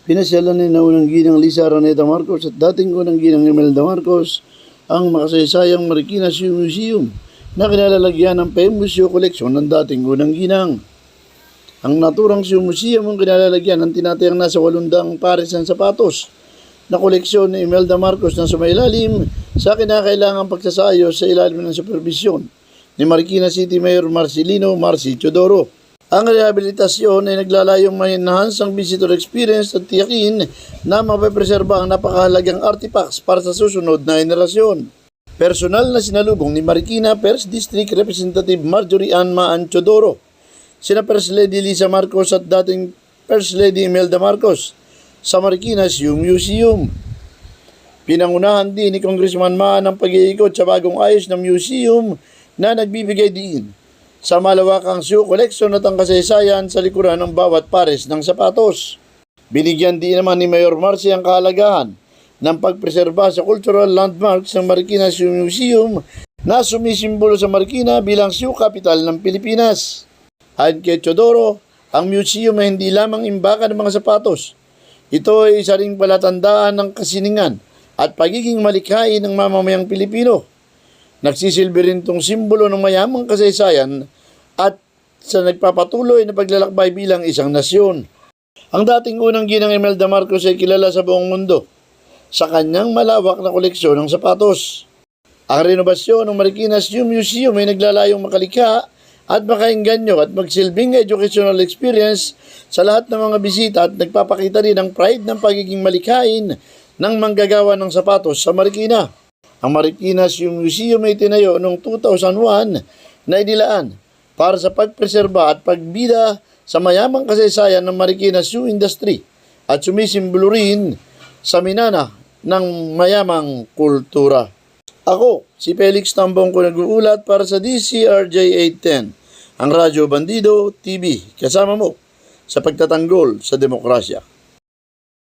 Pinasyalan ni naunang ginang Lisa Araneta Marcos at dating unang ginang Imelda Marcos ang makasaysayang Marikina Shoe Museum na kinalalagyan ng famous shoe collection ng dating unang ginang. Ang naturang shoe museum ang kinalalagyan ng tinatayang nasa walundang pares ng sapatos na koleksyon ni Imelda Marcos na sumailalim sa kinakailangang pagsasayos sa ilalim ng supervisyon ni Marikina City Mayor Marcelino Marci Chodoro. Ang rehabilitasyon ay naglalayong ma-enhance ang visitor experience at tiyakin na mapapreserba ang napakahalagang artifacts para sa susunod na henerasyon. Personal na sinalubong ni Marikina First District Representative Marjorie Ann Maan sina First Lady Lisa Marcos at dating First Lady Imelda Marcos sa Marikina Shoe Museum. Pinangunahan din ni Congressman Maan ang pag-iikot sa bagong ayos ng museum na nagbibigay din sa malawakang shoe collection at ang kasaysayan sa likuran ng bawat pares ng sapatos. Binigyan din naman ni Mayor Marcy ang kahalagahan ng pagpreserba sa cultural landmarks ng Marikina Shoe Museum na sumisimbolo sa Marikina bilang shoe capital ng Pilipinas. Ayon kay Chodoro, ang museum ay hindi lamang imbaka ng mga sapatos. Ito ay isa ring palatandaan ng kasiningan at pagiging malikhain ng mamamayang Pilipino. Nagsisilbi rin itong simbolo ng mayamang kasaysayan at sa nagpapatuloy na paglalakbay bilang isang nasyon. Ang dating unang ginang Imelda Marcos ay kilala sa buong mundo sa kanyang malawak na koleksyon ng sapatos. Ang renovasyon ng Marikina Shoe Museum ay naglalayong makalikha at makainganyo at magsilbing educational experience sa lahat ng mga bisita at nagpapakita rin ng pride ng pagiging malikhain ng manggagawa ng sapatos sa Marikina. Ang Marikina Museum ay tinayo noong 2001 na inilaan para sa pagpreserba at pagbida sa mayamang kasaysayan ng Marikina Shoe Industry at sumisimbolo rin sa minana ng mayamang kultura. Ako, si Felix Tambong ko nag-uulat para sa DCRJ 810, ang Radyo Bandido TV, kasama mo sa pagtatanggol sa demokrasya.